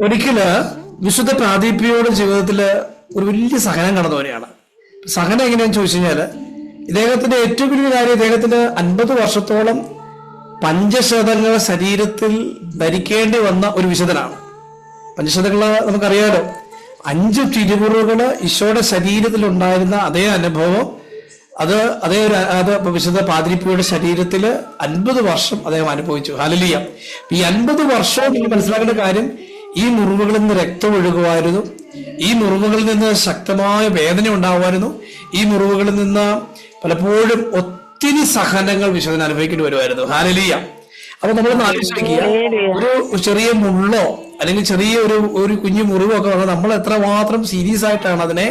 ഒരിക്കൽ വിശുദ്ധ പ്രാദീപ്യയുടെ ജീവിതത്തിൽ ഒരു വലിയ സഹനം കടന്നവരെയാണ് സഹനം എങ്ങനെയാന്ന് ചോദിച്ചു കഴിഞ്ഞാൽ ഇദ്ദേഹത്തിന്റെ ഏറ്റവും വലിയ കാര്യം ഇദ്ദേഹത്തിന് അൻപത് വർഷത്തോളം പഞ്ചശതങ്ങൾ ശരീരത്തിൽ ധരിക്കേണ്ടി വന്ന ഒരു വിശുദ്ധനാണ്. പഞ്ചശതങ്ങൾ നമുക്കറിയാലോ അഞ്ച് തിരുമുറുകൾ ഈശോയുടെ ശരീരത്തിൽ ഉണ്ടായിരുന്ന അതേ അനുഭവം അത് അതേ ഒരു അത് വിശുദ്ധ പാതിരിപ്പിയുടെ ശരീരത്തിൽ അൻപത് വർഷം അദ്ദേഹം അനുഭവിച്ചു. ഹലലിയ ഈ അൻപത് വർഷവും നിങ്ങൾ മനസ്സിലാക്കേണ്ട കാര്യം ഈ മുറിവുകളിൽ നിന്ന് രക്തം ഒഴുകുമായിരുന്നു. ഈ മുറിവുകളിൽ നിന്ന് ശക്തമായ വേദന ഉണ്ടാകുമായിരുന്നു. ഈ മുറിവുകളിൽ നിന്ന് പലപ്പോഴും ഒത്തിരി സഹനങ്ങൾ വിശുദ്ധൻ അനുഭവിക്കേണ്ടി വരുമായിരുന്നു. ഹാലലിയ അപ്പൊ നമ്മൾ ആലോചിക്കുക ഒരു ചെറിയ മുള്ളോ അല്ലെങ്കിൽ ചെറിയ ഒരു ഒരു കുഞ്ഞു മുറിവോ ഒക്കെ നമ്മൾ എത്രമാത്രം സീരിയസ് ആയിട്ടാണ് അതിനെ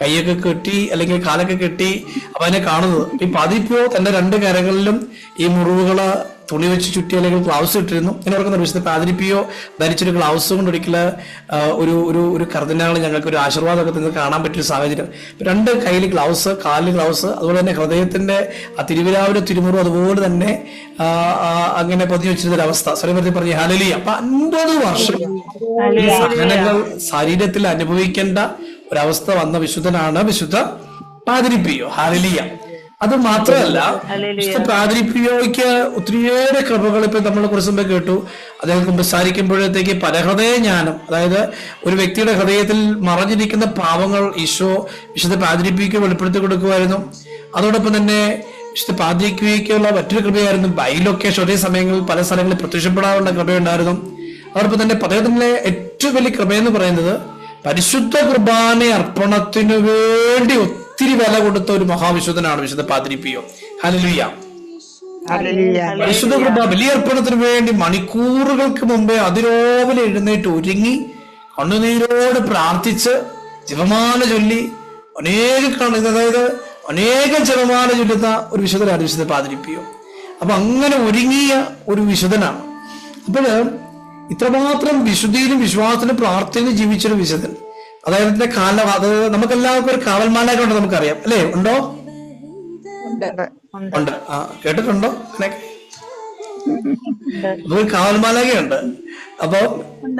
കൈയൊക്കെ കെട്ടി അല്ലെങ്കിൽ കാലൊക്കെ കെട്ടി അപ്പൊ അതിനെ കാണുന്നത്. ഈ പതിപ്പോ തന്റെ രണ്ട് കരകളിലും ഈ മുറിവുകൾ തുണി വെച്ച് ചുറ്റി അല്ലെങ്കിൽ ഗ്ലൗസ് ഇട്ടിരുന്നു. ഇങ്ങനെ ഓർക്കുന്ന വിശുദ്ധ പാതിരിപ്പിയോ ധരിച്ചൊരു ഗ്ലൗസ് കൊണ്ട് ഒരിക്കൽ ഒരു ഒരു ഒരു കർദിനാൾ ഞങ്ങൾക്ക് ഒരു ആശീർവാദമൊക്കെ തന്നെ കാണാൻ പറ്റിയ സാഹചര്യം. രണ്ട് കയ്യിൽ ഗ്ലൗസ് കാലിൽ ഗ്ലൗസ് അതുപോലെ തന്നെ ഹൃദയത്തിന്റെ ആ തിരുവിരാവിലെ തിരുമുറു അതുപോലെ തന്നെ അങ്ങനെ പതിഞ്ഞു വെച്ചിരുന്ന അവസ്ഥ സ്വരമൃതി പറഞ്ഞ ഹലലി അപ്പൊ അൻപത് വർഷം സഹനങ്ങൾ ശരീരത്തിൽ അനുഭവിക്കേണ്ട ഒരവസ്ഥ വന്ന വിശുദ്ധനാണ് വിശുദ്ധ പാതിരിപ്പിയോ ഹാലിലിയ അത് മാത്രമല്ല വിശുദ്ധ പാതിരിപ്പിയോയ്ക്ക് ഒത്തിരിയേറെ കൃപകൾ ഇപ്പൊ നമ്മൾ കുറച്ച് മുമ്പ് കേട്ടു. അദ്ദേഹം സംസാരിക്കുമ്പോഴത്തേക്ക് പരഹൃദയ ജ്ഞാനം അതായത് ഒരു വ്യക്തിയുടെ ഹൃദയത്തിൽ മറഞ്ഞിരിക്കുന്ന പാവങ്ങൾ ഈശോ വിശുദ്ധ പാതിരിപ്പിക്ക് വെളിപ്പെടുത്തി കൊടുക്കുമായിരുന്നു. അതോടൊപ്പം തന്നെ വിശുദ്ധ പാതിരിക്കുള്ള മറ്റൊരു കൃപയായിരുന്നു ബൈലൊക്കേഷൻ. ഒരേ സമയങ്ങളിൽ പല സ്ഥലങ്ങളിൽ പ്രത്യക്ഷപ്പെടാറുള്ള കൃപയുണ്ടായിരുന്നു. അതോടൊപ്പം തന്നെ അദ്ദേഹത്തിന്റെ ഏറ്റവും വലിയ കൃപയെന്ന് പറയുന്നത് പരിശുദ്ധ കുർബാന അർപ്പണത്തിനു വേണ്ടി ഒത്തിരി വില കൊടുത്ത ഒരു മഹാവിശുദ്ധനാണ് വിശുദ്ധ പാതിരിപ്പിയോ ഹല്ലേലൂയ. പരിശുദ്ധ കുർബാന ബലിയർപ്പണത്തിന് വേണ്ടി മണിക്കൂറുകൾക്ക് മുമ്പേ അതിരോവിലെ എഴുന്നേറ്റ് ഒരുങ്ങി കണ്ണുനീരോട് പ്രാർത്ഥിച്ച് ജപമാല ചൊല്ലി അനേക അതായത് അനേകം ജപമാല ചൊല്ലുന്ന ഒരു വിശുദ്ധനാണ് വിശുദ്ധ പാതിരിപ്പിയോ അപ്പൊ അങ്ങനെ ഒരുങ്ങിയ ഒരു വിശുദ്ധനാണ്. അപ്പോഴ് ഇത്രമാത്രം വിശുദ്ധിയിലും വിശ്വാസത്തിലും പ്രാർത്ഥനയിലും ജീവിച്ചൊരു വിശുദ്ധൻ. അതായത് കാല അത് നമുക്കെല്ലാവർക്കും ഒരു കാവൽമാനായിട്ട് ഉണ്ട് നമുക്കറിയാം. അല്ലേ? ഉണ്ടോ? ഉണ്ട്. ആ കേട്ടിട്ടുണ്ടോ? ഒരു കാവൽമാലകയുണ്ട്. അപ്പൊ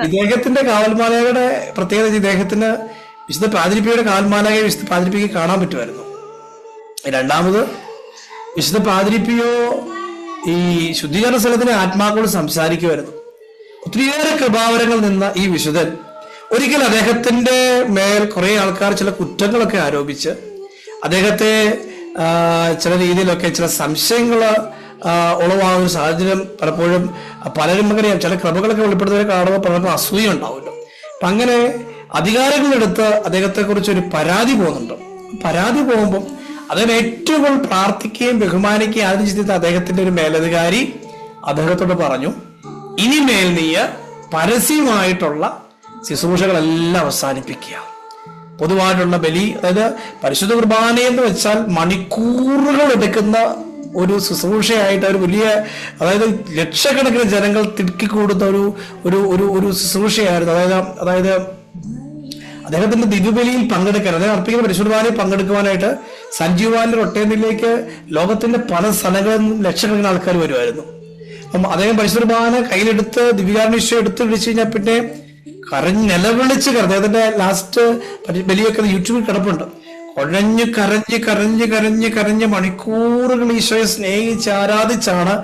ഇദ്ദേഹത്തിന്റെ കാവൽമാലകയുടെ പ്രത്യേകത ഇദ്ദേഹത്തിന് വിശുദ്ധ പാതിരിപ്പിയുടെ കാവൽമാലകയെ വിശുദ്ധ പാതിരിപ്പിക്ക് കാണാൻ പറ്റുമായിരുന്നു. രണ്ടാമത് വിശുദ്ധ പാതിരിപ്പിയോ ഈ ശുദ്ധീകരണ സ്ഥലത്തിന് ആത്മാക്കളോട് സംസാരിക്കുമായിരുന്നു. ഒത്തിരിയേറെ കൃപാവരങ്ങൾ നിന്ന ഈ വിശുദ്ധൻ ഒരിക്കൽ അദ്ദേഹത്തിന്റെ മേൽ കുറെ ആൾക്കാർ ചില കുറ്റങ്ങളൊക്കെ ആരോപിച്ച് അദ്ദേഹത്തെ ചില രീതിയിലൊക്കെ ചില സംശയങ്ങൾ ഉളവാകുന്ന ഒരു സാഹചര്യം പലപ്പോഴും പലരും അങ്ങനെ ചില ക്രമങ്ങളൊക്കെ വെളിപ്പെടുത്തുന്നവരെ കാണുമ്പോൾ പലർക്കും അസൂയ ഉണ്ടാവുമല്ലോ. അപ്പൊ അങ്ങനെ അധികാരങ്ങളെടുത്ത് അദ്ദേഹത്തെ കുറിച്ച് ഒരു പരാതി പോകുന്നുണ്ട്. പരാതി പോകുമ്പോൾ അദ്ദേഹം ഏറ്റവും പ്രാർത്ഥിക്കുകയും ബഹുമാനിക്കുകയും ആദ്യം ചെയ്ത അദ്ദേഹത്തിന്റെ ഒരു മേലധികാരി അദ്ദേഹത്തോട് പറഞ്ഞു ഇനിമേൽ നീ പരസ്യമായിട്ടുള്ള ശുശ്രൂഷകളെല്ലാം അവസാനിപ്പിക്കുക. പൊതുവായിട്ടുള്ള ബലി അതായത് പരിശുദ്ധ കുർബാന എന്ന് വെച്ചാൽ മണിക്കൂറുകൾ എടുക്കുന്ന ഒരു ശുശ്രൂഷയായിട്ട് ഒരു വലിയ അതായത് ലക്ഷക്കണക്കിന് ജനങ്ങൾ തിടുക്കിക്കൂടുന്ന ഒരു ഒരു ഒരു ഒരു ശുശ്രൂഷയായിരുന്നു. അതായത് അതായത് അദ്ദേഹത്തിന്റെ ദിവ്യബലിയിൽ പങ്കെടുക്കാൻ അദ്ദേഹം അർപ്പിക്കുന്ന പരിശുദ്ധവാനിൽ പങ്കെടുക്കുവാനായിട്ട് സഞ്ജീവാന്റെ ഒട്ടേന്നിലേക്ക് ലോകത്തിന്റെ പല സ്ഥലങ്ങളിൽ ലക്ഷക്കണക്കിന് ആൾക്കാർ വരുമായിരുന്നു. അദ്ദേഹം പരിശുദ്ധവാന കയ്യിലെടുത്ത് ദിവ്യകാരണിഷ്യം എടുത്ത് വിളിച്ചു കഴിഞ്ഞാൽ പിന്നെ കരഞ്ഞ് നിലവിളിച്ച് കരഞ്ഞു. അദ്ദേഹത്തിന്റെ ലാസ്റ്റ് ബലിയൊക്കെ യൂട്യൂബിൽ കിടപ്പുണ്ട്. കുഴഞ്ഞ് കരഞ്ഞ് കരഞ്ഞ് കരഞ്ഞ് കരഞ്ഞ് മണിക്കൂറുകൾ ഈശോയെ സ്നേഹിച്ച് ആരാധിച്ചാണ്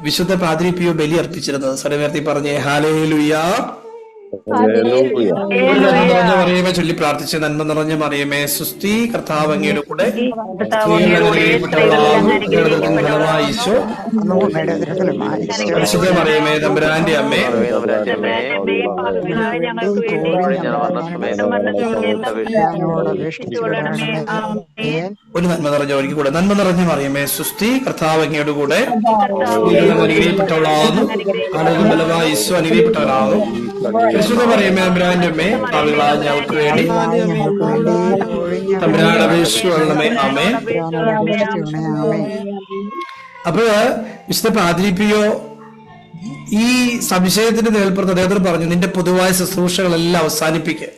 വിശുദ്ധ പാതിരിപ്പിയോ ബലി അർപ്പിച്ചിരുന്നത്. സർവേർത്തി പറഞ്ഞേ ഹാലേ ലുയാ മറിയമേ ചൊല്ലി പ്രാർത്ഥിച്ച് നന്മ നിറഞ്ഞ മറിയമേ സുസ്തി കർത്താവ് അങ്ങയുടെ കൂടെ മറിയമേ തമ്പുരാന്റെ അമ്മേ ഒരു നന്മ നിറഞ്ഞ ഒരിക്കൽ കൂടെ നന്മ നിറഞ്ഞ മറിയമേ സുസ്തി കർത്താവ് അങ്ങയുടെ കൂടെ അനുഗ്രഹിക്കപ്പെട്ടവളാകുന്നു ആളുകൾ അനുഗ്രഹിക്കപ്പെട്ടവളാകുന്നു പരിശുദ്ധ അമ്മേ. പാവികളായ ഞങ്ങൾക്ക് വേണ്ടി തമ്പുരാൻ അപേക്ഷിച്ചുള്ളമേ അമ്മേ അപ്പൊ വിശുദ്ധ പാതിരിപ്പിയോ ഈ സംശയത്തിന്റെ നേൽപ്പുറത്ത് അദ്ദേഹത്തിന് പറഞ്ഞു നിന്റെ പൊതുവായ ശുശ്രൂഷകളെല്ലാം അവസാനിപ്പിക്കുക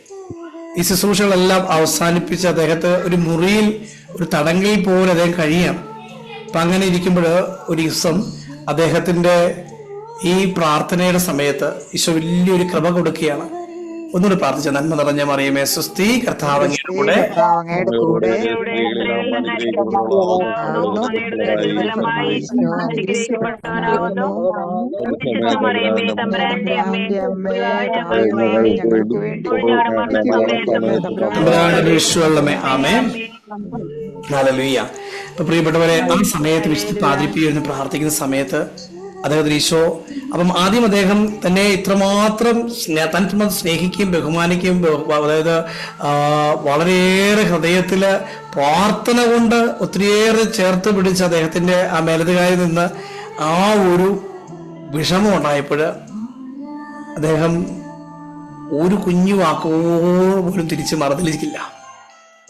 ഈ ശുശ്രൂഷകളെല്ലാം അവസാനിപ്പിച്ച് അദ്ദേഹത്തെ ഒരു മുറിയിൽ ഒരു തടങ്കിൽ പോലും അദ്ദേഹം കഴിയാണ് അപ്പൊ അങ്ങനെ ഇരിക്കുമ്പോൾ ഒരു ദിവസം അദ്ദേഹത്തിന്റെ ഈ പ്രാർത്ഥനയുടെ സമയത്ത് ഈശോ വലിയൊരു കൃപ കൊടുക്കുകയാണ് ഒന്നുകൂടി പ്രാർത്ഥിച്ച നന്മ നിറഞ്ഞ മറിയമേ സുസ്തി കർത്താവങ്ങയുടെ കൂടെ ആമേ ഹല്ലേലൂയ അപ്പൊ പ്രിയപ്പെട്ടവരെ ആ സമയത്ത് വിശുദ്ധ പാതിരിപ്പിന്ന് പ്രാർത്ഥിക്കുന്ന സമയത്ത് അദ്ദേഹത്തിന് ഈശോ അപ്പം ആദ്യം അദ്ദേഹം തന്നെ ഇത്രമാത്രം തന്നെ സ്നേഹിക്കുകയും ബഹുമാനിക്കുകയും അതായത് വളരെയേറെ ഹൃദയത്തിൽ പ്രാർത്ഥന കൊണ്ട് ഒത്തിരിയേറെ ചേർത്ത് പിടിച്ച് അദ്ദേഹത്തിന്റെ ആ മേലതുകാരിൽ നിന്ന് ആ ഒരു വിഷമം ഉണ്ടായപ്പോൾ അദ്ദേഹം ഒരു കുഞ്ഞു വാക്കോ പോലും തിരിച്ച് മറന്നിരിക്കില്ല.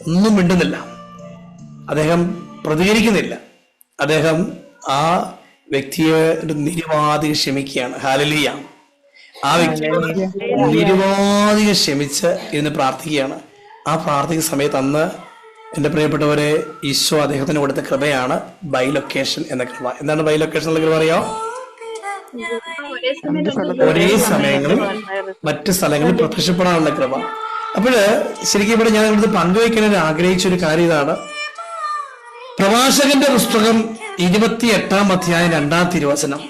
ഒന്നും മിണ്ടുന്നില്ല. അദ്ദേഹം പ്രതികരിക്കുന്നില്ല. അദ്ദേഹം ആ വ്യക്തിയെ ഒരു നിരുപാധികം ക്ഷമിക്കുകയാണ്. ഹാലലിയ ആ വ്യക്തിയോട് നിരുപാധികം ക്ഷമിച്ച് ഇരുന്ന് പ്രാർത്ഥിക്കുകയാണ്. ആ പ്രാർത്ഥിക്കുന്ന സമയത്ത് അന്ന് എന്റെ പ്രിയപ്പെട്ടവരെ ഈശോ അദ്ദേഹത്തിന് കൊടുത്ത കൃപയാണ് ബൈലൊക്കേഷൻ എന്ന കൃപ. എന്താണ് ബൈലൊക്കേഷൻ എന്ന കൃപ അറിയാം? ഒരേ സമയങ്ങളിൽ മറ്റു സ്ഥലങ്ങളിൽ പ്രത്യക്ഷപ്പെടാനുള്ള കൃപ. അപ്പോഴ് ശരിക്കും ഇവിടെ ഞാൻ ഇവിടുത്തെ പങ്കുവയ്ക്കാൻ ആഗ്രഹിച്ച ഒരു കാര്യം ഇതാണ്. പ്രവാചകന്റെ പുസ്തകം ഇരുപത്തി എട്ടാം അധ്യായം രണ്ടാം തിരുവചനം.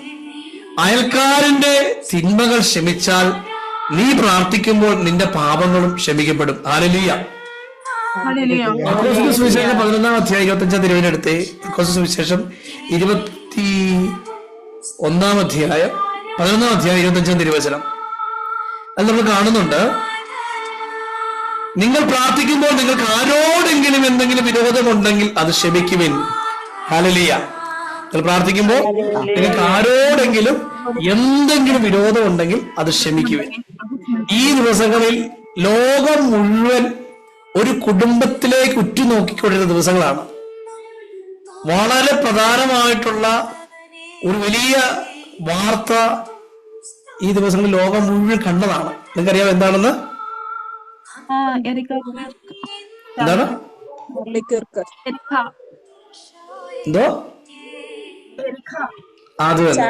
അയൽക്കാരന്റെ തിന്മകൾ ക്ഷമിച്ചാൽ നീ പ്രാർത്ഥിക്കുമ്പോൾ നിന്റെ പാപങ്ങളും ക്ഷമിക്കപ്പെടും ആരലിയ മർക്കോസിന്റെ സുവിശേഷം പതിനൊന്നാം അധ്യായം ഇരുപത്തഞ്ചാം തിരുവിനടുത്ത് സുവിശേഷം ഇരുപത്തി ഒന്നാം അധ്യായം പതിനൊന്നാം അധ്യായം ഇരുപത്തഞ്ചാം തിരുവചനം. അത് നമ്മൾ കാണുന്നുണ്ട്. നിങ്ങൾ പ്രാർത്ഥിക്കുമ്പോൾ നിങ്ങൾക്ക് ആരോടെങ്കിലും എന്തെങ്കിലും വിരോധമുണ്ടെങ്കിൽ അത് ക്ഷമിക്കുവിൻ ഹാലലിയ നിങ്ങൾ പ്രാർത്ഥിക്കുമ്പോൾ നിങ്ങൾക്ക് ആരോടെങ്കിലും എന്തെങ്കിലും വിരോധം ഉണ്ടെങ്കിൽ അത് ക്ഷമിക്കുക ഈ ദിവസങ്ങളിൽ ലോകം മുഴുവൻ ഒരു കുടുംബത്തിലേക്ക് ഉറ്റുനോക്കിക്കൊണ്ടിരുന്ന ദിവസങ്ങളാണ്. വളരെ പ്രധാനമായിട്ടുള്ള ഒരു വലിയ വാർത്ത ഈ ദിവസങ്ങളിൽ ലോകം മുഴുവൻ കണ്ടതാണ്. നിങ്ങൾക്കറിയാം എന്താണെന്ന്? എന്താണ്? എന്തോ? അത് തന്നെ.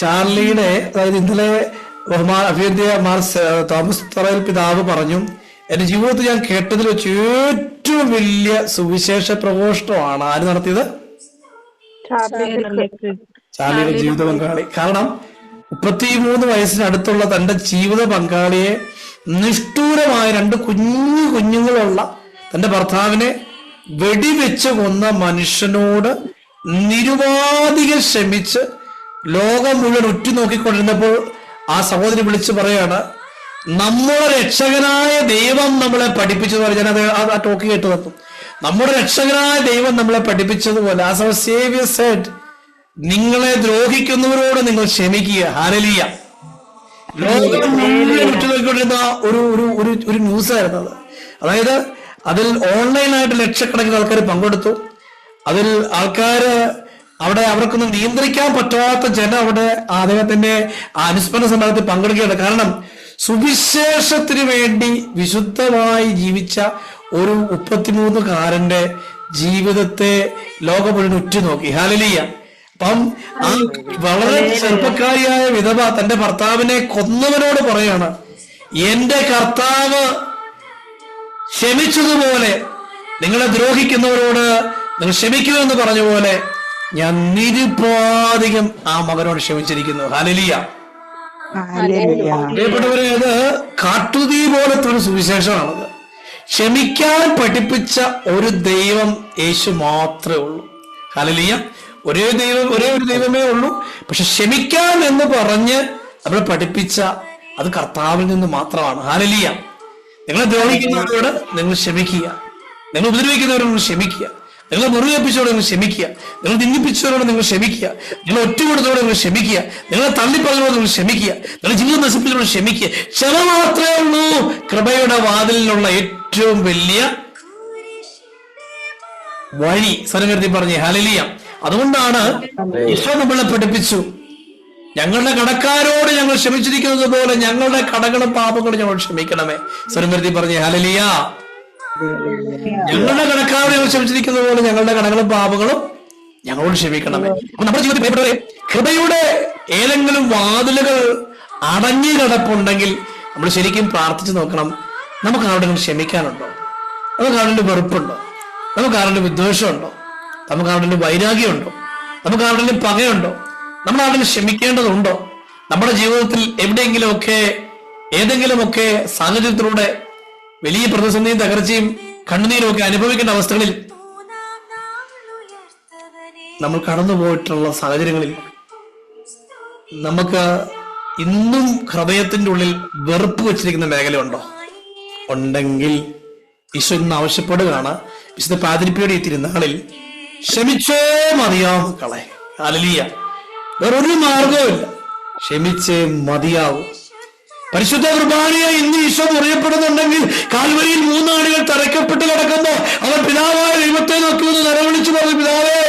ചാർലിയുടെ അതായത് ഇന്നലെ ബഹുമാൻ അഭ്യർത്ഥിയ മാർ തോമസ് തറയിൽ പിതാവ് പറഞ്ഞു എന്റെ ജീവിതത്തിൽ ഞാൻ കേട്ടതിൽ വെച്ച് ഏറ്റവും വലിയ സുവിശേഷ പ്രഘോഷണമാണ്. ആര് നടത്തിയത്? ചാർലിയുടെ ജീവിത പങ്കാളി. കാരണം മുപ്പത്തിമൂന്ന് വയസ്സിനടുത്തുള്ള തന്റെ ജീവിത പങ്കാളിയെ നിഷ്ഠൂരമായ രണ്ട് കുഞ്ഞു കുഞ്ഞുങ്ങളുള്ള തന്റെ ഭർത്താവിനെ വെടിവെച്ച് കൊന്ന മനുഷ്യനോട് നിരുപാധികം ശ്രമിച്ച് ലോകം മുഴുവൻ ഉറ്റുനോക്കിക്കൊണ്ടിരുന്നപ്പോൾ ആ സഹോദരി വിളിച്ചു പറയാണ് നമ്മുടെ രക്ഷകനായ ദൈവം നമ്മളെ പഠിപ്പിച്ചത് പോലെ ഞാൻ അത് ആ- ടോക്കി കേട്ട് തന്നു നമ്മുടെ രക്ഷകനായ ദൈവം നമ്മളെ പഠിപ്പിച്ചതുപോലെ ആ സേവിയർ സെഡ് നിങ്ങളെ ദ്രോഹിക്കുന്നവരോട് നിങ്ങൾ ക്ഷമിക്കുക. ഹാലലിയ ലോകം മുഴുവൻ ഉറ്റുനോക്കിക്കൊണ്ടിരുന്ന ഒരു ഒരു ഒരു ഒരു ന്യൂസ് ആയിരുന്നു അത്. അതായത് അതിൽ ഓൺലൈനായിട്ട് ലക്ഷക്കണക്കിന് ആൾക്കാർ പങ്കെടുത്തു. അതിൽ ആൾക്കാര് അവിടെ അവർക്കൊന്നും നിയന്ത്രിക്കാൻ പറ്റാത്ത ജനം അവിടെ അദ്ദേഹത്തിന്റെ അനുസ്മരണ സമ്മേളനത്തിൽ പങ്കെടുക്കുകയാണ്. കാരണം സുവിശേഷത്തിന് വേണ്ടി വിശുദ്ധമായി ജീവിച്ച ഒരു മുപ്പത്തിമൂന്നുകാരന്റെ ജീവിതത്തെ ലോകം മുഴുവൻ ഉറ്റുനോക്കി. ഹാലലിയ അപ്പം ആ വളരെ ചെറുപ്പക്കാരിയായ വിധവ തന്റെ ഭർത്താവിനെ കൊന്നവനോട് പറയാണ് എന്റെ കർത്താവ് ക്ഷമിച്ചതുപോലെ നിങ്ങളെ ദ്രോഹിക്കുന്നവരോട് നിങ്ങൾ എന്ന് പറഞ്ഞ പോലെ ഞാൻ നിരുപാധികം ആ മകനോട് ക്ഷമിച്ചിരിക്കുന്നു. ഹാലലിയ. പ്രിയപ്പെട്ടവരെ കാട്ടുതീ പോലത്തെ ഒരു സുവിശേഷമാണത്. ക്ഷമിക്കാൻ പഠിപ്പിച്ച ഒരു ദൈവം യേശു മാത്രമേ ഉള്ളൂ. ഹലലിയ ഒരേ ദൈവം ഒരേ ഒരു ദൈവമേ ഉള്ളൂ. പക്ഷെ ക്ഷമിക്കാൻ എന്ന് പറഞ്ഞ് നമ്മൾ പഠിപ്പിച്ച അത് കർത്താവിൽ നിന്ന് മാത്രമാണ്. ഹാലലിയ നിങ്ങളെ ദ്രോഹിക്കുന്നവരോട് നിങ്ങൾ ക്ഷമിക്കുക. നിങ്ങൾ ഉപദ്രവിക്കുന്നവരോട് ക്ഷമിക്കുക. നിങ്ങൾ മുറിവേപ്പിച്ചവരോട് നിങ്ങൾ ക്ഷമിക്കുക. നിങ്ങൾ നിന്ദിപ്പിച്ചവരോട് നിങ്ങൾ ക്ഷമിക്കുക. നിങ്ങൾ ഒറ്റുകൊടുത്തവരോട് നിങ്ങൾ ക്ഷമിക്കുക. നിങ്ങളെ തള്ളിപ്പറഞ്ഞവരോട് നിങ്ങൾ ക്ഷമിക്കുക. നിങ്ങൾ ജീവിതം നശിപ്പിച്ചവരോട് ക്ഷമിക്കുക. ക്ഷമ മാത്രമേ ഉള്ളൂ. കൃപയുടെ വാതിലിനുള്ള ഏറ്റവും വലിയ വഴി സരകൃതി പറഞ്ഞേ ഹലലിയ അതുകൊണ്ടാണ് ഈശോ നമ്മളെ പഠിപ്പിച്ചു. ഞങ്ങളുടെ കടക്കാരോട് ഞങ്ങൾ ക്ഷമിച്ചിരിക്കുന്നത് പോലെ ഞങ്ങളുടെ കടകളും പാപങ്ങളും ഞങ്ങൾ ക്ഷമിക്കണമേ. സ്വരംവരുത്തി പറഞ്ഞേ ഹലലിയ ഞങ്ങളുടെ കടക്കാരോട് ഞങ്ങൾ ക്ഷമിച്ചിരിക്കുന്ന പോലെ ഞങ്ങളുടെ കടകളും പാപങ്ങളും ഞങ്ങളോട് ക്ഷമിക്കണമേ. അപ്പൊ നമ്മുടെ ജീവിതത്തിൽ കൃപയുടെ ഏതെങ്കിലും വാതിലുകൾ അടഞ്ഞു കിടപ്പുണ്ടെങ്കിൽ നമ്മൾ ശരിക്കും പ്രാർത്ഥിച്ചു നോക്കണം. നമുക്ക് ആരുടെങ്കിലും ക്ഷമിക്കാനുണ്ടോ? നമുക്ക് ആരുടെ വെറുപ്പുണ്ടോ? നമുക്ക് ആരുടെ വിദ്വേഷമുണ്ടോ? നമുക്ക് ആരുടെ വൈരാഗ്യമുണ്ടോ? നമുക്ക് ആരുടെ പകയുണ്ടോ? നമ്മൾ ആരുടെ ക്ഷമിക്കേണ്ടതുണ്ടോ? നമ്മുടെ ജീവിതത്തിൽ എവിടെയെങ്കിലുമൊക്കെ ഏതെങ്കിലുമൊക്കെ സാഹചര്യത്തിലൂടെ വലിയ പ്രതിസന്ധിയും തകർച്ചയും കണ്ണുനീരും ഒക്കെ അനുഭവിക്കേണ്ട അവസ്ഥകളിൽ നമ്മൾ കടന്നുപോയിട്ടുള്ള സാഹചര്യങ്ങളിൽ നമുക്ക് ഇന്നും ഹൃദയത്തിന്റെ ഉള്ളിൽ വെറുപ്പ് വെച്ചിരിക്കുന്ന മേഖലയുണ്ടോ? ഉണ്ടെങ്കിൽ ഈശോ ഇന്ന് ആവശ്യപ്പെടുകയാണ്. വിശുദ്ധ പാതിരിപ്പിയുടെ ഈ തിരുനാളിൽ ക്ഷമിച്ചേ മതിയാവും മക്കളെ. അലലിയ വേറൊരു മാർഗവുമില്ല. ക്ഷമിച്ചേ മതിയാവും. പരിശുദ്ധ കുർബാനയെ ഇന്ന് ഈശോ മുറിയപ്പെടുന്നുണ്ടെങ്കിൽ കാൽവരിയിൽ മൂന്നാളുകൾ തറയ്ക്കപ്പെട്ട് കിടക്കുമ്പോ അവർ പിതാവായ ദൈവത്തെ നോക്കി ഒന്ന് നിലവിളിച്ചു പറഞ്ഞു പിതാവേ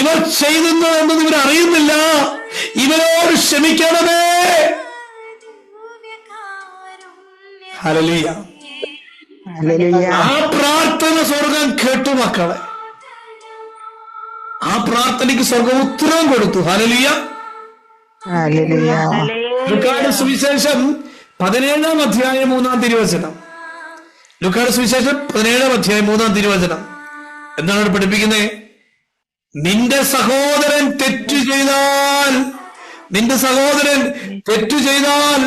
ഇവർ ചെയ്യുന്നു എന്നത് ഇവർ അറിയുന്നില്ല. ഇവരോട് ക്ഷമിക്കണമേ. Hallelujah hallelujah. ആ പ്രാർത്ഥന സ്വർഗം കേട്ടു മക്കളെ. ആ പ്രാർത്ഥനയ്ക്ക് സ്വർഗം ഉത്തരവും കൊടുത്തു. Hallelujah hallelujah. ലുക്കാട് സുവിശേഷം പതിനേഴാം അധ്യായം മൂന്നാം തിരുവചനം. ലുക്കാട് സുവിശേഷം പതിനേഴാം അധ്യായം മൂന്നാം തിരുവചനം. എന്താണ് പഠിപ്പിക്കുന്നത് നിന്റെ സഹോദരൻ തെറ്റു ചെയ്താൽ നിന്റെ സഹോദരൻ തെറ്റു ചെയ്താൽ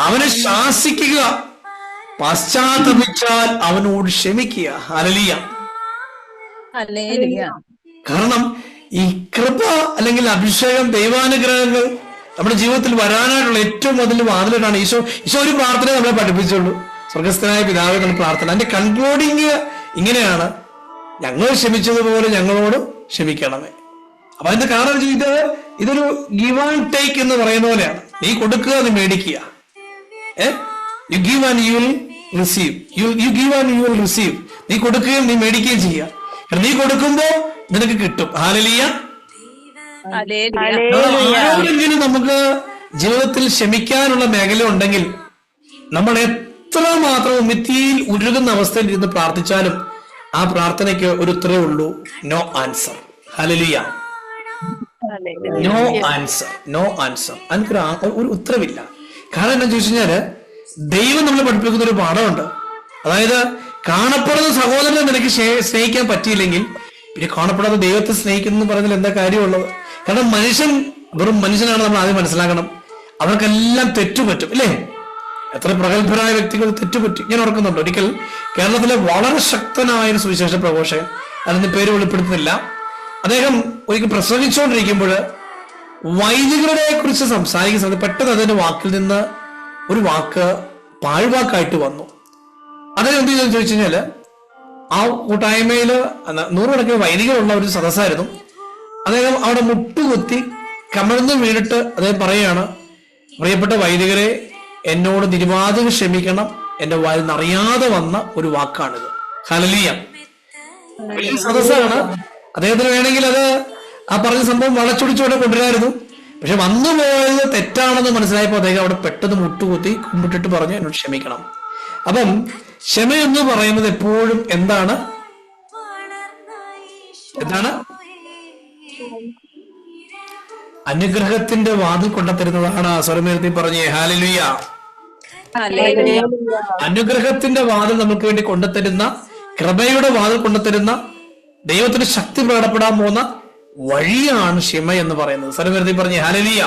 അവനെ ശാസിക്കുക പശ്ചാത്തപിച്ചാൽ അവനോട് ക്ഷമിക്കുക. അലലിയ കാരണം ഈ കൃപ അല്ലെങ്കിൽ അഭിഷേകം ദൈവാനുഗ്രഹങ്ങൾ നമ്മുടെ ജീവിതത്തിൽ വരാനായിട്ടുള്ള ഏറ്റവും മുതൽ വാതിലിട്ടാണ് ഈശോ. ഈശോ ഒരു പ്രാർത്ഥന നമ്മളെ പഠിപ്പിച്ചുള്ളൂ. സ്വർഗസ്ഥനായ പിതാവെ നമ്മൾ പ്രാർത്ഥന. അതിന്റെ കൺക്ലൂഡിങ് ഇങ്ങനെയാണ്. ഞങ്ങൾ ക്ഷമിച്ചതുപോലെ ഞങ്ങളോട് ക്ഷമിക്കണമേ. അപ്പൊ അതിന്റെ കാരണം ഇത് ഇതൊരു ഗിവ് ആൻഡ് ടേക്ക് എന്ന് പറയുന്ന പോലെയാണ്. നീ കൊടുക്കുക നീ മേടിക്കുക. You give and you receive you you give and you receive നീ കൊടുക്കുകയും നീ മേടിക്കുകയും ചെയ്യുക. നീ കൊടുക്കുമ്പോ നിനക്ക് കിട്ടും. ഹാലലിയ ഹല്ലേലൂയ ആരെങ്കിലും നമുക്ക് ജീവിതത്തിൽ ക്ഷമിക്കാനുള്ള മേഖല ഉണ്ടെങ്കിൽ നമ്മൾ എത്ര മാത്രം ഉമിത്തിയിൽ ഉരുകുന്ന അവസ്ഥയിൽ ഇരുന്ന് പ്രാർത്ഥിച്ചാലും ആ പ്രാർത്ഥനയ്ക്ക് ഒരു ഉത്തരവേ ഉള്ളൂ. No answer hallelujah no answer no answer അതിനൊരു ഒരു ഉത്തരവില്ല. കാരണം എന്താ ചോദിച്ചു കഴിഞ്ഞാൽ ദൈവം നമ്മളെ പഠിപ്പിക്കുന്ന ഒരു പാഠമുണ്ട്. അതായത് കാണപ്പെടുന്ന സഹോദരനെ നിനക്ക് സ്നേഹിക്കാൻ പറ്റിയില്ലെങ്കിൽ പിന്നെ കാണപ്പെടാത്ത ദൈവത്തെ സ്നേഹിക്കുന്നു പറഞ്ഞാൽ എന്താ കാര്യമുള്ളത്? കാരണം മനുഷ്യൻ വെറും മനുഷ്യനാണ് നമ്മൾ ആദ്യം മനസ്സിലാക്കണം. അവർക്കെല്ലാം തെറ്റുപറ്റും അല്ലേ എത്ര പ്രഗത്ഭരായ വ്യക്തികൾ തെറ്റുപറ്റി? ഞാൻ ഓർക്കുന്നുണ്ട് ഒരിക്കൽ കേരളത്തിലെ വളരെ ശക്തനായ ഒരു സുവിശേഷ പ്രഘോഷകൻ അതിന് പേര് വെളിപ്പെടുത്തുന്നില്ല. അദ്ദേഹം ഒരിക്കൽ പ്രസംഗിച്ചുകൊണ്ടിരിക്കുമ്പോൾ വൈദികരുടെ കുറിച്ച് സംസാരിക്കുന്ന സമയത്ത് പെട്ടെന്ന് അതിന്റെ വാക്കിൽ നിന്ന് ഒരു വാക്ക് പാഴ്വാക്കായിട്ട് വന്നു. അദ്ദേഹം എന്ത് ചെയ്തെന്ന് ചോദിച്ചു കഴിഞ്ഞാൽ ആ കൂട്ടായ്മയിൽ അന്ന് നൂറുകണക്കിന് വൈദികരുള്ള ഒരു സദസ്സായിരുന്നു. അദ്ദേഹം അവിടെ മുട്ടുകുത്തി കമഴ്ന്ന് വീണിട്ട് അദ്ദേഹം പറയുകയാണ് പ്രിയപ്പെട്ട വൈദികരെ എന്നോട് നിരുപാധിക ക്ഷമിക്കണം. എന്റെ വായിൽ നിറയാതെ വന്ന ഒരു വാക്കാണിത്. ഹലലിയ സദസ്സാണ്. അദ്ദേഹത്തിന് വേണമെങ്കിൽ അത് ആ പറഞ്ഞ സംഭവം വളച്ചൊടിച്ചോടെ കൊണ്ടുവരായിരുന്നു. പക്ഷെ വന്നു പോയത് തെറ്റാണെന്ന് മനസ്സിലായപ്പോൾ അദ്ദേഹം അവിടെ പെട്ടെന്ന് മുട്ടുകുത്തി കുമ്പിട്ടിട്ട് പറഞ്ഞു എന്നോട് ക്ഷമിക്കണം. അപ്പം ക്ഷമ എന്ന് പറയുന്നത് എപ്പോഴും എന്താണ്? എന്താണ്? അനുഗ്രഹത്തിന്റെ വാതിൽ കൊണ്ടുത്തരുന്നതാണ് സ്വരമേർത്തി പറഞ്ഞേ. ഹാലലുയ അനുഗ്രഹത്തിന്റെ വാതിൽ നമുക്ക് വേണ്ടി കൊണ്ടുത്തരുന്ന കൃപയുടെ വാതിൽ കൊണ്ടുത്തരുന്ന ദൈവത്തിന് ശക്തി പ്രകടപ്പെടാൻ പോകുന്ന വഴിയാണ് ക്ഷമ എന്ന് പറയുന്നത്. സ്വരമേർത്തി പറഞ്ഞേ. ഹാലലിയ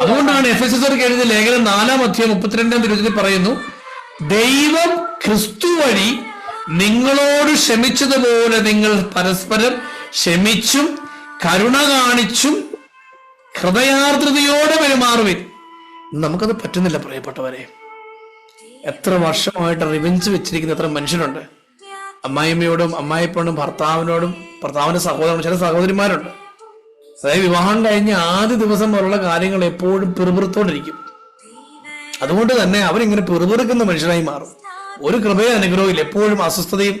അതുകൊണ്ടാണ് എഫ് എസ് എസ് എഴുതിയ ലേഖനം നാലാം അധ്യായം മുപ്പത്തിരണ്ടാം തിരുവചനത്തിൽ പറയുന്നു ദൈവം ക്രിസ്തു വഴി നിങ്ങളോട് ക്ഷമിച്ചതുപോലെ നിങ്ങൾ പരസ്പരം ക്ഷമിച്ചും കരുണ കാണിച്ചും ഹൃദയാർദ്രതയോടെ പെരുമാറുവിൻ. നമുക്കത് പറ്റുന്നില്ല പ്രിയപ്പെട്ടവരെ. എത്ര വർഷമായിട്ട് റിവെഞ്ച് വെച്ചിരിക്കുന്ന എത്ര മനുഷ്യരുണ്ട്. അമ്മായിമ്മയോടും അമ്മായിപ്പണും ഭർത്താവിനോടും ഭർത്താവിന്റെ സഹോദരനും ചില സഹോദരിമാരുണ്ട്. അതായത് വിവാഹം കഴിഞ്ഞ ആദ്യ ദിവസം പോലുള്ള കാര്യങ്ങൾ എപ്പോഴും പിറുപിറുത്തോണ്ടിരിക്കും. അതുകൊണ്ട് തന്നെ അവരിങ്ങനെ പിറുപിറുക്കുന്ന മനുഷ്യരായി മാറും. ഒരു കൃപയും അനുഗ്രഹവും എപ്പോഴും അസ്വസ്ഥതയും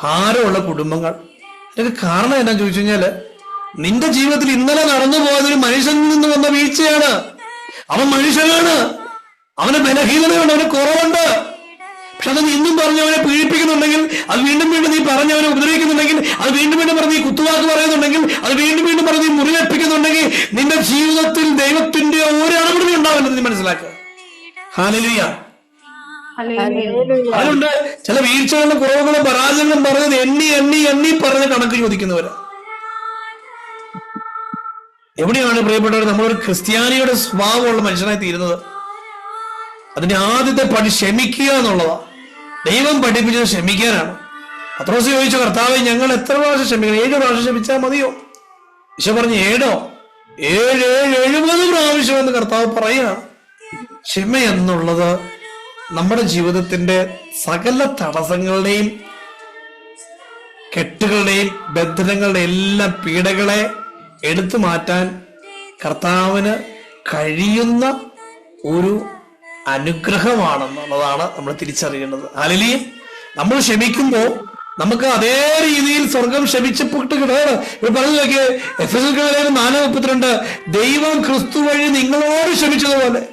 ഭാരമുള്ള കുടുംബങ്ങൾ. അതിന് കാരണം എന്നാ ചോദിച്ചു കഴിഞ്ഞാൽ നിന്റെ ജീവിതത്തിൽ ഇന്നലെ നടന്നു പോയത് ഒരു മനുഷ്യനിൽ നിന്ന് വന്ന വീഴ്ചയാണ്. അവൻ മനുഷ്യനാണ്. അവന് ബലഹീനതയുണ്ട് അവന് കുറവുണ്ട്. പക്ഷെ അത് ഇന്നും പറഞ്ഞവനെ പീഡിപ്പിക്കുന്നുണ്ടെങ്കിൽ അത് വീണ്ടും വീണ്ടും നീ പറഞ്ഞവനെ ഉപദ്രവിക്കുന്നുണ്ടെങ്കിൽ അത് വീണ്ടും വീണ്ടും പറഞ്ഞ് നീ കുത്തുവാക്ക് പറയുന്നുണ്ടെങ്കിൽ അത് വീണ്ടും വീണ്ടും പറഞ്ഞ് നീ മുറിവേൽപ്പിക്കുന്നുണ്ടെങ്കിൽ നിന്റെ ജീവിതത്തിൽ ദൈവത്തിന്റെ ഒരു ഇടപെടലും ഉണ്ടാവില്ലെന്ന് നീ മനസ്സിലാക്കുക ഹാലലിയ. അതുകൊണ്ട് ചില വീഴ്ചകളും കുറവുകളും പരാജയങ്ങളും പറഞ്ഞത് എണ്ണി എണ്ണി എണ്ണി പറഞ്ഞ് കണക്ക് ചോദിക്കുന്നവരാ. എവിടെയാണ് പ്രിയപ്പെട്ടവർ നമ്മളൊരു ക്രിസ്ത്യാനിയുടെ സ്വഭാവമുള്ള മനുഷ്യനായി തീരുന്നത്. അതിന്റെ ആദ്യത്തെ പടി ക്ഷമിക്കുക എന്നുള്ളതാ. ദൈവം പഠിപ്പിച്ചത് ക്ഷമിക്കാനാണ്. പത്രോസ് ചോദിച്ചു കർത്താവെ ഞങ്ങൾ എത്ര പ്രാവശ്യം ക്ഷമിക്കണം? ഏഴ് പ്രാവശ്യം ക്ഷമിച്ചാൽ മതിയോ? ഈശോ പറഞ്ഞു ഏഴോ ഏഴ് ഏഴ് എഴുപത് പ്രാവശ്യം എന്ന് കർത്താവ് പറയുകയാണ് ക്ഷമ എന്നുള്ളത് നമ്മുടെ ജീവിതത്തിന്റെ സകല തടസ്സങ്ങളുടെയും കെട്ടുകളുടെയും ബന്ധനങ്ങളുടെ എല്ലാ പീഡകളെ എടുത്തു മാറ്റാൻ കർത്താവിന് കഴിയുന്ന ഒരു അനുഗ്രഹമാണെന്നുള്ളതാണ് നമ്മൾ തിരിച്ചറിയേണ്ടത്. അലലി നമ്മൾ ക്ഷമിക്കുമ്പോൾ നമുക്ക് അതേ രീതിയിൽ സ്വർഗം ക്ഷമിച്ചപ്പെട്ട് കിടയാണ് ഇവർ പറഞ്ഞു നോക്കിയേ എഫ് എസ് നാല് മുപ്പത്തിരണ്ട് ദൈവം ക്രിസ്തു വഴി നിങ്ങളോട് ക്ഷമിച്ചതുപോലെ.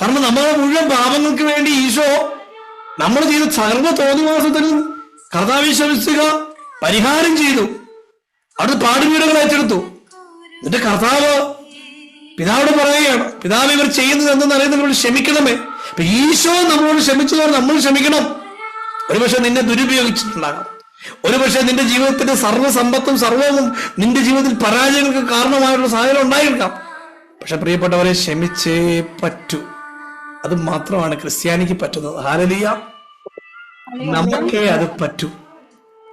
കാരണം നമ്മളെ മുഴുവൻ പാപങ്ങൾക്ക് വേണ്ടി ഈശോ നമ്മൾ ചെയ്ത സർവ തോന്നിവാസത്തിനും കർത്താവി പരിഹാരം ചെയ്തു. അവിടുന്ന് പാടുവീടുകൾ ഏറ്റെടുത്തു. എന്നിട്ട് കർത്താവ് പിതാവോട് പറയുകയാണ് പിതാവ് ഇവർ ചെയ്യുന്നത് എന്തെന്ന് അറിയുന്നത് നിങ്ങൾ ക്ഷമിക്കണമേ. അപ്പൊ ഈശോ നമ്മളോട് ക്ഷമിച്ചതോടെ നമ്മൾ ക്ഷമിക്കണം. ഒരുപക്ഷെ നിന്നെ ദുരുപയോഗിച്ചിട്ടുണ്ടാകാം. ഒരുപക്ഷെ നിന്റെ ജീവിതത്തിന്റെ സർവസമ്പത്തും സർവവും നിന്റെ ജീവിതത്തിൽ പരാജയങ്ങൾക്ക് കാരണമായിട്ടുള്ള സാഹചര്യം ഉണ്ടായിരിക്കാം. പക്ഷെ പ്രിയപ്പെട്ടവരെ ക്ഷമിച്ചേ പറ്റൂ. അത് മാത്രമാണ് ക്രിസ്ത്യാനിക്ക് പറ്റുന്നത്. ഹാലലിയ. നമുക്കേ അത് പറ്റൂ.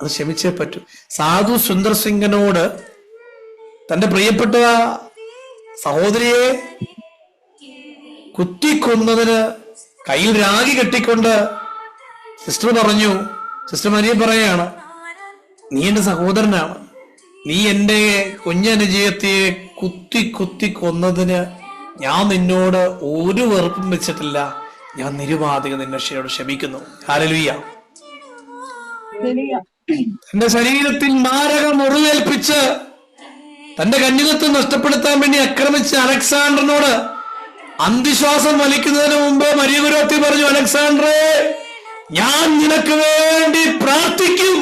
അത് ക്ഷമിച്ചേ പറ്റൂ. സാധു സുന്ദർ സിംഗനോട് തന്റെ പ്രിയപ്പെട്ട സഹോദരിയെ കുത്തിക്കൊന്നതിന് കയ്യിൽ രാഗി കെട്ടിക്കൊണ്ട് സിസ്റ്റർ പറഞ്ഞു സിസ്റ്റർ മരിയ പറയാണ് നീ എന്റെ സഹോദരനാണ്. നീ എന്റെ കുഞ്ഞനുജയത്തെ കുത്തി കുത്തി കൊന്നതിന് ഞാൻ നിന്നോട് ഒരു വെറുപ്പും വെച്ചിട്ടില്ല. ഞാൻ നിരുപാധികം നിന്നെ ക്ഷമിക്കുന്നു. ഹാലലുയ്യ തന്റെ ശരീരത്തിൽ മാരക മുറിവേൽപ്പിച്ച് തന്റെ കന്യകത്വം നഷ്ടപ്പെടുത്താൻ വേണ്ടി ആക്രമിച്ച അലക്സാണ്ടറിനോട് അന്തിശ്വാസം വലിക്കുന്നതിന് മുമ്പ് മരിയഗുരോത്തി പറഞ്ഞു അലക്സാണ്ടറെ ഞാൻ നിനക്ക് വേണ്ടി പ്രാർത്ഥിക്കും.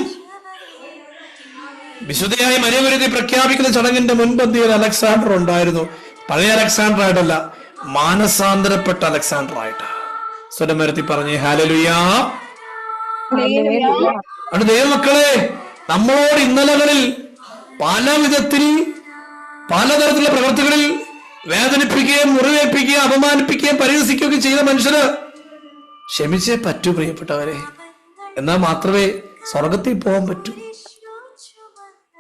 വിശുദ്ധയായ മരിയപുരത്തി പ്രഖ്യാപിക്കുന്ന ചടങ്ങിന്റെ മുൻപന്തിയിൽ അലക്സാണ്ടർ ഉണ്ടായിരുന്നു. പഴയ അലക്സാണ്ടർ ആയിട്ടല്ല മാനസാന്തരപ്പെട്ട അലക്സാണ്ടർ ആയിട്ട് സ്വരം വരുത്തി പറഞ്ഞേ ഹാലലുയാ അത് ദൈവമക്കളെ നമ്മളോട് ഇന്നലകളിൽ പല വിധത്തിൽ പലതരത്തിലുള്ള പ്രവർത്തികളിൽ വേദനിപ്പിക്കുകയും മുറിവേൽപ്പിക്കുകയും അപമാനിപ്പിക്കുകയും പരിഹസിക്കുകയും ചെയ്ത മനുഷ്യന് ക്ഷമിച്ചേ പറ്റൂ പ്രിയപ്പെട്ടവരെ. എന്നാൽ മാത്രമേ സ്വർഗത്തിൽ പോകാൻ പറ്റൂ.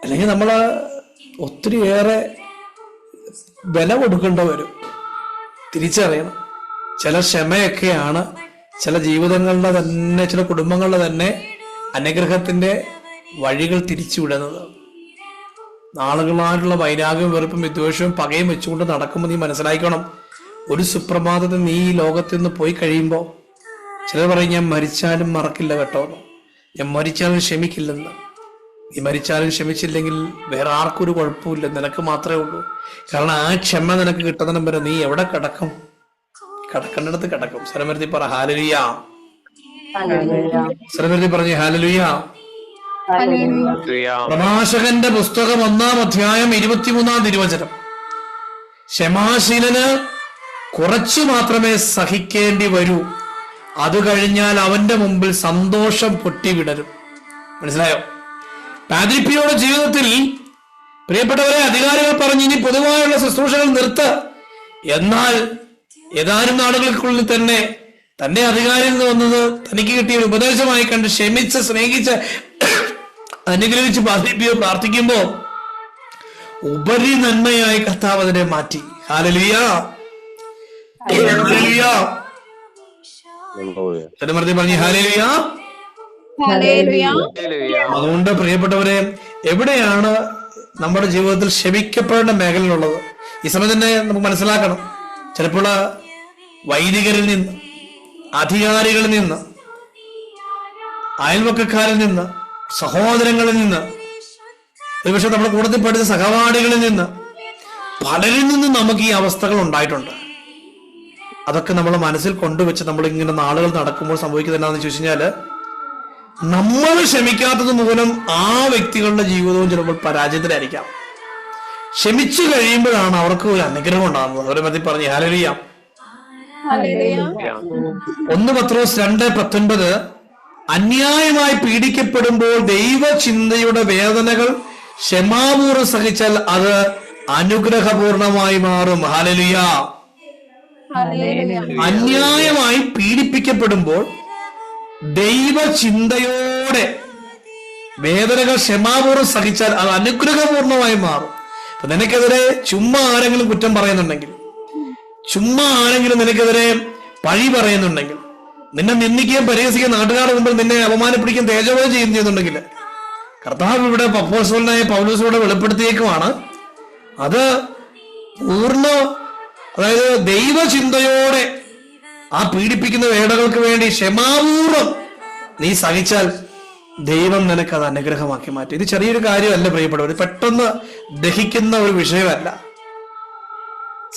അല്ലെങ്കിൽ നമ്മൾ ഒത്തിരി ഏറെ വില കൊടുക്കേണ്ട വരും. തിരിച്ചറിയണം. ചില ക്ഷമയൊക്കെയാണ് ചില ജീവിതങ്ങളുടെ തന്നെ ചില കുടുംബങ്ങളുടെ തന്നെ അനുഗ്രഹത്തിന്റെ വഴികൾ തിരിച്ചുവിടുന്നത്. നാളുകളായിട്ടുള്ള വൈരാഗ്യം വെറുപ്പും വിദ്വേഷവും പകയും വെച്ചുകൊണ്ട് നടക്കുമ്പോൾ നീ മനസ്സിലാക്കണം ഒരു സുപ്രഭാതത്തിൽ നീ ഈ ലോകത്തിൽ നിന്ന് പോയി കഴിയുമ്പോൾ ചിലർ പറയും ഞാൻ മരിച്ചാലും മറക്കില്ല കേട്ടോ. ഞാൻ മരിച്ചാലും ക്ഷമിക്കില്ലെന്ന്. നീ മരിച്ചാലും ക്ഷമിച്ചില്ലെങ്കിൽ വേറെ ആർക്കും ഒരു കുഴപ്പമില്ല നിനക്ക് മാത്രമേ ഉള്ളൂ. കാരണം ആ ക്ഷമ നിനക്ക് കിട്ടുന്നതിനും വരെ നീ എവിടെ കിടക്കും? കിടക്കേണ്ടടുത്ത് കിടക്കും. സ്ഥലമരുത്തി പറ. ഹാലലുയ. സ്ഥലമരുത്തി പറഞ്ഞു ഹാലലുയ. പ്രഭാഷകന്റെ പുസ്തകം ഒന്നാം അധ്യായം ഇരുപത്തിമൂന്നാം തിരുവചനം. ക്ഷമാശീലന് കുറച്ചു മാത്രമേ സഹിക്കേണ്ടി വരൂ. അത് കഴിഞ്ഞാൽ അവന്റെ മുമ്പിൽ സന്തോഷം പൊട്ടിവിടരും. മനസ്സിലായോ? പാതിരിപ്പിയുടെ ജീവിതത്തിൽ പ്രിയപ്പെട്ടവരെ അധികാരികൾ പറഞ്ഞു ഇനി പൊതുവായുള്ള ശുശ്രൂഷകൾ നിർത്ത്. എന്നാൽ ഏതാനും നാടുകൾക്കുള്ളിൽ തന്നെ തന്റെ അധികാരിയിൽ നിന്ന് വന്നത് തനിക്ക് കിട്ടിയ ഉപദേശമായി കണ്ട് ക്ഷമിച്ച് സ്നേഹിച്ച് അനുഗ്രഹിച്ച് പ്രാർത്ഥിപ്പിയോ പ്രാർത്ഥിക്കുമ്പോ ഉപരി നന്മയായി കർത്താവ് അതിനെ മാറ്റി. ഹാലലിയ പറഞ്ഞു ഹാലലിയ അതുകൊണ്ട് പ്രിയപ്പെട്ടവരെ എവിടെയാണ് നമ്മുടെ ജീവിതത്തിൽ ക്ഷമിക്കപ്പെടേണ്ട മേഖലയിലുള്ളത്? ഈ സമയം തന്നെ നമുക്ക് മനസ്സിലാക്കണം. ചിലപ്പോൾ വൈദികരിൽ നിന്ന് അധികാരികളിൽ നിന്ന് അയൽവക്കക്കാരിൽ നിന്ന് സഹോദരങ്ങളിൽ നിന്ന് ഒരുപക്ഷെ നമ്മുടെ കൂട്ടത്തിൽ പഠിച്ച സഹപാഠികളിൽ നിന്ന് പലരിൽ നിന്ന് നമുക്ക് ഈ അവസ്ഥകൾ ഉണ്ടായിട്ടുണ്ട്. അതൊക്കെ നമ്മൾ മനസ്സിൽ കൊണ്ടുവച്ച് നമ്മൾ ഇങ്ങനെ നാളുകൾ നടക്കുമ്പോൾ സംഭവിക്കുന്നത് എന്താണെന്ന് ചോദിച്ചു കഴിഞ്ഞാൽ നമ്മൾ ക്ഷമിക്കാത്തത് മൂലം ആ വ്യക്തികളുടെ ജീവിതവും ചിലപ്പോൾ പരാജയത്തിലായിരിക്കാം. ക്ഷമിച്ചു കഴിയുമ്പോഴാണ് അവർക്ക് ഒരു അനുഗ്രഹം ഉണ്ടാകുന്നത്. അവരെ മതി പറഞ്ഞു ഹാലലിയ. ഒന്ന് പത്രോസ് രണ്ട് പത്തൊൻപത്. അന്യായമായി പീഡിക്കപ്പെടുമ്പോൾ ദൈവചിന്തയുടെ വേദനകൾ ക്ഷമാപൂർവം സഹിച്ചാൽ അത് അനുഗ്രഹപൂർണമായി മാറും. ഹാലലിയ അന്യായമായി പീഡിപ്പിക്കപ്പെടുമ്പോൾ ദൈവചിന്തയോടെ വേദനകൾ ക്ഷമാപൂർവം സഹിച്ചാൽ അത് അനുഗ്രഹപൂർണമായി മാറും. നിനക്കെതിരെ ചുമ്മാ ആരെങ്കിലും കുറ്റം പറയുന്നുണ്ടെങ്കിൽ ചുമ്മാ ആരെങ്കിലും നിനക്കെതിരെ പഴി പറയുന്നുണ്ടെങ്കിൽ നിന്നെ നിന്ദിക്കുകയും പരിഹസിക്കുകയും നാട്ടുകാരുടെ മുമ്പിൽ നിന്നെ അപമാനപ്പിടിക്കുകയും തേജോവധം ചെയ്യുന്നുണ്ടെങ്കിൽ കർത്താവ് ഇവിടെ പപ്പോസോലിനായ പൗലോസിലൂടെ വെളിപ്പെടുത്തിയേക്കുമാണ് അത് പൂർണ അതായത് ദൈവചിന്തയോടെ ആ പീഡിപ്പിക്കുന്ന വേടകൾക്ക് വേണ്ടി ക്ഷമാപൂർവം നീ സഹിച്ചാൽ ദൈവം നിനക്ക് അത് അനുഗ്രഹമാക്കി മാറ്റും. ഇത് ചെറിയൊരു കാര്യമല്ല പ്രിയപ്പെട്ടവർ പെട്ടെന്ന് ദഹിക്കുന്ന ഒരു വിഷയമല്ല.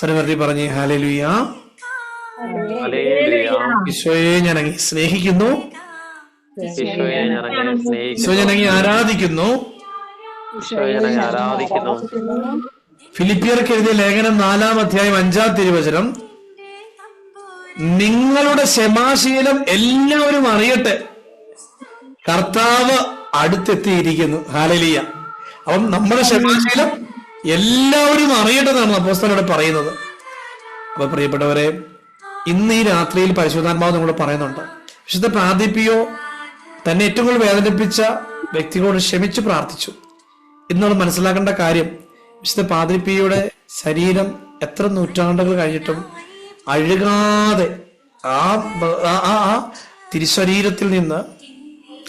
സരമർത്തി പറഞ്ഞു ഹാലലുയ. ഈശോയെ ഞാൻ അങ്ങ് സ്നേഹിക്കുന്നു. ഈശോ ഞാൻ അങ്ങ് ഈശോയെ ഞാൻ ആരാധിക്കുന്നു. ഫിലിപ്പിയർക്ക് എഴുതിയ ലേഖനം നാലാം അധ്യായം അഞ്ചാം തിരുവചനം. നിങ്ങളുടെ ക്ഷമാശീലം എല്ലാവരും അറിയട്ടെ. കർത്താവ് അടുത്തെത്തിയിരിക്കുന്നു. ഹാലലിയ അപ്പം നമ്മുടെ ക്ഷമാശീലം എല്ലാവരും അറിയേണ്ടതാണ് അപ്പോസ്തലോട് പറയുന്നത്. അപ്പൊ പ്രിയപ്പെട്ടവരെ ഇന്ന് ഈ രാത്രിയിൽ പരിശുദ്ധാത്മാവ് നിങ്ങളോട് പറയുന്നുണ്ട്. വിശുദ്ധ പ്രാർത്ഥിപ്പിയോ? തന്നെ ഏറ്റവും കൂടുതൽ വേദനിപ്പിച്ച വ്യക്തികളോട് ക്ഷമിച്ച് പ്രാർത്ഥിച്ചു. ഇന്ന് നമ്മൾ മനസ്സിലാക്കേണ്ട കാര്യം വിശുദ്ധ പാതിരിപ്പിയുടെ ശരീരം എത്ര നൂറ്റാണ്ടുകൾ കഴിഞ്ഞിട്ടും അഴുകാതെ ആ ആ- തിരുശരീരത്തിൽ നിന്ന്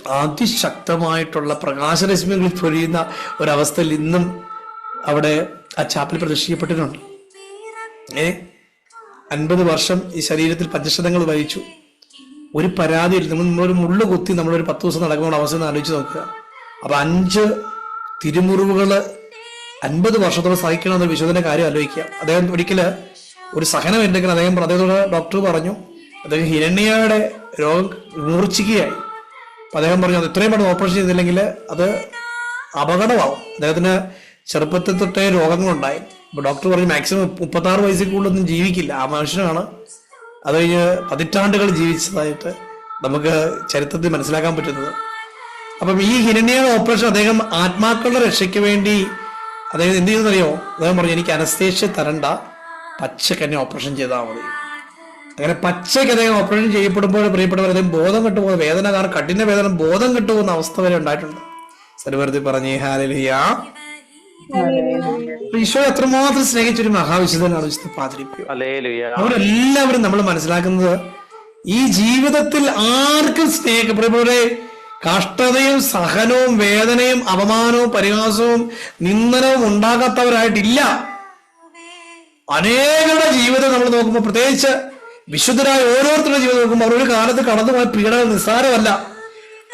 അതിശക്തമായിട്ടുള്ള പ്രകാശരശ്മികളിൽ പൊഴിയുന്ന ഒരവസ്ഥയിൽ ഇന്നും അവിടെ ആ ചാപ്പിൽ പ്രദർശിക്കപ്പെട്ടിട്ടുണ്ട്. ഏ അൻപത് വർഷം ഈ ശരീരത്തിൽ പഞ്ചശതങ്ങൾ വഹിച്ചു. ഒരു പരാതിയിൽ നമ്മൾ ഒരു മുള്ളു കുത്തി നമ്മളൊരു പത്ത് ദിവസം നടക്കുമ്പോൾ അവസരം ആലോചിച്ച് നോക്കുക. അപ്പൊ അഞ്ച് തിരുമുറിവുകൾ അൻപത് വർഷത്തോളം സഹിക്കണം എന്നൊരു വിശുദ്ധന്റെ കാര്യം ആലോചിക്കുക. അദ്ദേഹം ഒരിക്കൽ ഒരു സഹനം ഉണ്ടെങ്കിൽ അദ്ദേഹം അദ്ദേഹത്തോട് ഡോക്ടർ പറഞ്ഞു. അദ്ദേഹം ഹിരണ്യയുടെ രോഗം മൂർച്ഛിക്കുകയായി. അപ്പൊ അദ്ദേഹം പറഞ്ഞു അത് ഇത്രയും പെട്ടെന്ന് ഓപ്പറേഷൻ ചെയ്തില്ലെങ്കിൽ അത് അപകടമാവും. അദ്ദേഹത്തിന് ചെറുപ്പത്തിൽ തൊട്ടേ രോഗങ്ങളുണ്ടായി. അപ്പൊ ഡോക്ടർ പറഞ്ഞു മാക്സിമം മുപ്പത്തി ആറ് വയസ്സിൽ കൂടുതലൊന്നും ജീവിക്കില്ല. ആ മനുഷ്യനാണ്. അത് കഴിഞ്ഞ് പതിറ്റാണ്ടുകൾ ജീവിച്ചതായിട്ട് നമുക്ക് ചരിത്രത്തിൽ മനസ്സിലാക്കാൻ പറ്റുന്നത്. അപ്പം ഈ ഹിരണ്യയുടെ ഓപ്പറേഷൻ അദ്ദേഹം ആത്മാക്കളുടെ രക്ഷയ്ക്ക് വേണ്ടി അദ്ദേഹം എന്ത് ചെയ്തെന്നറിയോ? അദ്ദേഹം പറഞ്ഞു എനിക്ക് അനസ്തേഷ്യ തരണ്ട. പച്ചക്ക് എന്നെ ഓപ്പറേഷൻ ചെയ്താൽ മതി. അങ്ങനെ പച്ചയ്ക്ക് അദ്ദേഹം ഓപ്പറേഷൻ ചെയ്യപ്പെടുമ്പോൾ പ്രിയപ്പെട്ടവർ അദ്ദേഹം ബോധം കെട്ടുപോകുന്ന വേദന കാരണം കഠിന വേദന ബോധം കെട്ടുപോകുന്ന അവസ്ഥ വരെ ഉണ്ടായിട്ടുണ്ട്. സരവർത്തി പറഞ്ഞു ഹാലലിയ ഈശോ എത്രമാത്രം സ്നേഹിച്ചൊരു മഹാവിശുദ്ധനാണ് വിശുദ്ധ ഹല്ലേലൂയ. അവരെല്ലാവരും നമ്മൾ മനസ്സിലാക്കുന്നത് ഈ ജീവിതത്തിൽ ആർക്കും സ്നേഹപ്രഭുരെ കഷ്ടതയും സഹനവും വേദനയും അപമാനവും പരിഹാസവും നിന്ദനവും ഉണ്ടാകാത്തവരായിട്ടില്ല. അനേകരുടെ ജീവിതം നമ്മൾ നോക്കുമ്പോൾ പ്രത്യേകിച്ച് വിശുദ്ധരായ ഓരോരുത്തരുടെ ജീവിതം നോക്കുമ്പോൾ അവർ ഒരു കാലത്ത് കടന്നുപോയ പീഡനം നിസ്സാരമല്ല.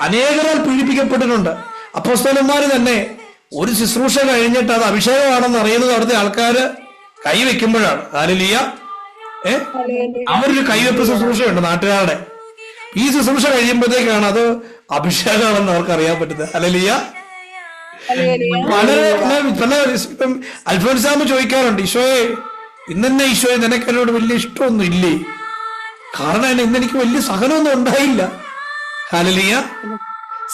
അനേകരാൽ പീഡിപ്പിക്കപ്പെട്ടിട്ടുണ്ട്. അപ്പോസ്തോലന്മാർ തന്നെ ഒരു ശുശ്രൂഷ കഴിഞ്ഞിട്ട് അത് അഭിഷേകമാണെന്ന് അറിയുന്നത് അവിടുത്തെ ആൾക്കാര് കൈവെക്കുമ്പോഴാണ് ആലിലിയ ഏ? അവരൊരു കൈവെപ്പ് ശുശ്രൂഷയുണ്ട് നാട്ടുകാരുടെ. ഈ ശുശ്രൂഷ കഴിയുമ്പോഴത്തേക്കാണ് അത് അഭിഷേകമാണെന്ന് അവർക്ക് അറിയാൻ പറ്റുന്നത്. അലലിയ വളരെ പല- പല ഇപ്പം അൽഫോൻസാമ ചോദിക്കാറുണ്ട് ഈശോയെ ഇന്നെന്നെ ഈശോയെ നിനക്ക് എന്നോട് വലിയ ഇഷ്ടമൊന്നും ഇല്ലേ? കാരണം ഇന്നെനിക്ക് വലിയ സഹനമൊന്നും ഉണ്ടായില്ല. ഹലലിയ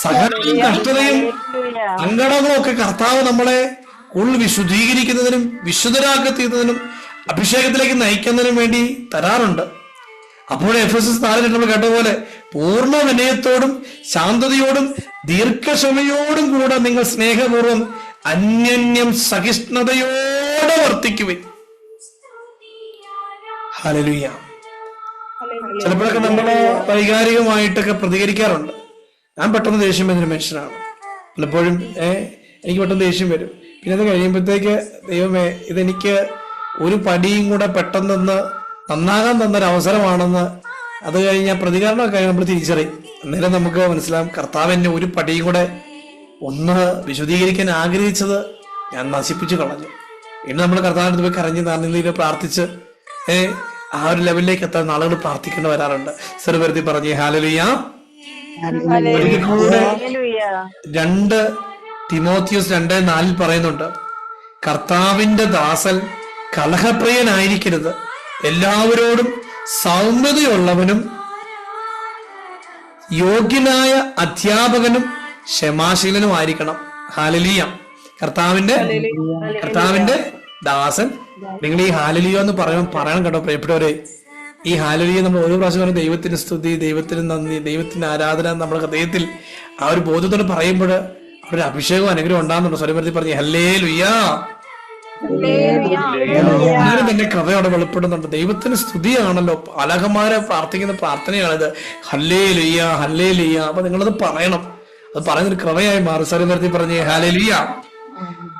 സഹനവും കഷ്ടതയും സങ്കടങ്ങളും ഒക്കെ കർത്താവ് നമ്മളെ കൂടുതൽ വിശുദ്ധീകരിക്കുന്നതിനും വിശുദ്ധരാക്കി തീരുന്നതിനും അഭിഷേകത്തിലേക്ക് നയിക്കുന്നതിനും വേണ്ടി തരാറുണ്ട്. അപ്പോൾ എഫ് എസ് എസ് നാലിൽ നമ്മൾ കേട്ട പോലെ പൂർണ വിനയത്തോടും ശാന്തതയോടും ദീർഘക്ഷമയോടും കൂടെ നിങ്ങൾ സ്നേഹപൂർവം അന്യന്യം സഹിഷ്ണുതയോടെ വർത്തിക്കുവിൻ. ഹല്ലേലൂയ ചിലപ്പോഴൊക്കെ നമ്മൾ വൈകാരികമായിട്ടൊക്കെ പ്രതികരിക്കാറുണ്ട്. ഞാൻ പെട്ടെന്ന് ദേഷ്യം വരുന്ന മനുഷ്യനാണ്. പലപ്പോഴും എനിക്ക് പെട്ടെന്ന് ദേഷ്യം വരും. പിന്നെ അത് കഴിയുമ്പോഴത്തേക്ക് ദൈവമേ ഇതെനിക്ക് ഒരു പടിയും കൂടെ പെട്ടെന്ന് നന്നാകാൻ തന്നൊരു അവസരമാണെന്ന് അത് കഴിഞ്ഞ പ്രതികരണമൊക്കെ നമ്മൾ തിരിച്ചറിയും. അന്നേരം നമുക്ക് മനസ്സിലാവും കർത്താവ് എന്നെ ഒരു പടിയും കൂടെ ഒന്ന് വിശദീകരിക്കാൻ ആഗ്രഹിച്ചത് ഞാൻ നശിപ്പിച്ചു കളഞ്ഞു. ഇന്ന് നമ്മൾ കർത്താവിനടുത്ത് പോയി കരഞ്ഞ് നന്ദി പ്രാർത്ഥിച്ച് ഏ ആ ഒരു ലെവലിലേക്ക് എത്താൻ ആളുകൾ പ്രാർത്ഥിക്കേണ്ടി വരാറുണ്ട്. ചെറുപരുത്തി പറഞ്ഞു ഹാലലിയ. രണ്ട് തിമോത്തിയോസ് രണ്ട് നാലിൽ പറയുന്നുണ്ട് കർത്താവിന്റെ ദാസൻ കലഹപ്രിയനായിരിക്കരുത്. എല്ലാവരോടും സൗമ്യതയുള്ളവനും യോഗ്യനായ അധ്യാപകനും ക്ഷമാശീലനും ആയിരിക്കണം. ഹാലലിയ കർത്താവിന്റെ കർത്താവിന്റെ ദാസൻ. നിങ്ങൾ ഈ ഹാലലിയോ എന്ന് പറയുമ്പോൾ പറയണം കേട്ടോ പ്രിയപ്പെട്ടവരെ. ഈ ഹാലലിയെ നമ്മൾ ഓരോ പ്രാവശ്യം പറയുമ്പോൾ ദൈവത്തിന് സ്തുതി ദൈവത്തിന് നന്ദി ദൈവത്തിന് ആരാധന നമ്മുടെ ഹൃദയത്തിൽ ആ ഒരു ബോധത്തോടെ പറയുമ്പോൾ അവിടെ ഒരു അഭിഷേകവും അനുഗ്രഹം ഉണ്ടാകുന്നുണ്ട്. സ്വരമൃതി പറഞ്ഞു ഹല്ലേ ലുയ്യാ അങ്ങനെ തന്നെ കഥ അവിടെ വെളിപ്പെടുന്നുണ്ട്. ദൈവത്തിന് സ്തുതിയാണല്ലോ. അലഹമാരെ പ്രാർത്ഥിക്കുന്ന പ്രാർത്ഥനയാണിത്. ഹല്ലേ ലുയ്യ ഹല്ലേ ലുയ്യ അപ്പൊ നിങ്ങളത് പറയണം. അത് പറയുന്നൊരു ക്രമയായി മാറി. സ്വരമൃതി പറഞ്ഞു ഹലേ ലുയ്യ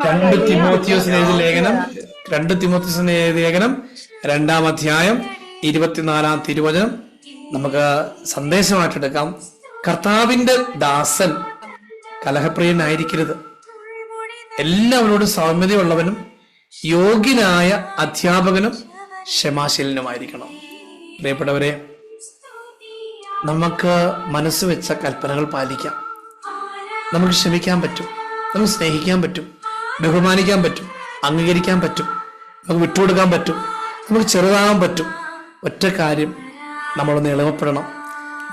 രണ്ട് തിമോത്തിയോസിന് ലേഖനം രണ്ട് തിമോത്തിയോസിന് ലേഖനം രണ്ടാം അധ്യായം ഇരുപത്തിനാലാം തിരുവചനം നമുക്ക് സന്ദേശമായിട്ടെടുക്കാം. കർത്താവിന്റെ ദാസൻ കലഹപ്രിയനായിരിക്കരുത്. എല്ലാവരോടും സൗമ്യതയുള്ളവനും യോഗ്യനായ അധ്യാപകനും ക്ഷമാശീലനുമായിരിക്കണം. പ്രിയപ്പെട്ടവരെ നമുക്ക് മനസ്സ് വെച്ച കൽപ്പനകൾ പാലിക്കാം. നമുക്ക് ക്ഷമിക്കാൻ പറ്റും. നമുക്ക് സ്നേഹിക്കാൻ പറ്റും. ബഹുമാനിക്കാൻ പറ്റും. അംഗീകരിക്കാൻ പറ്റും. നമുക്ക് വിട്ടുകൊടുക്കാൻ പറ്റും. നമുക്ക് ചെറുതാകാൻ പറ്റും. ഒറ്റ കാര്യം നമ്മളൊന്ന് എളിമപ്പെടണം.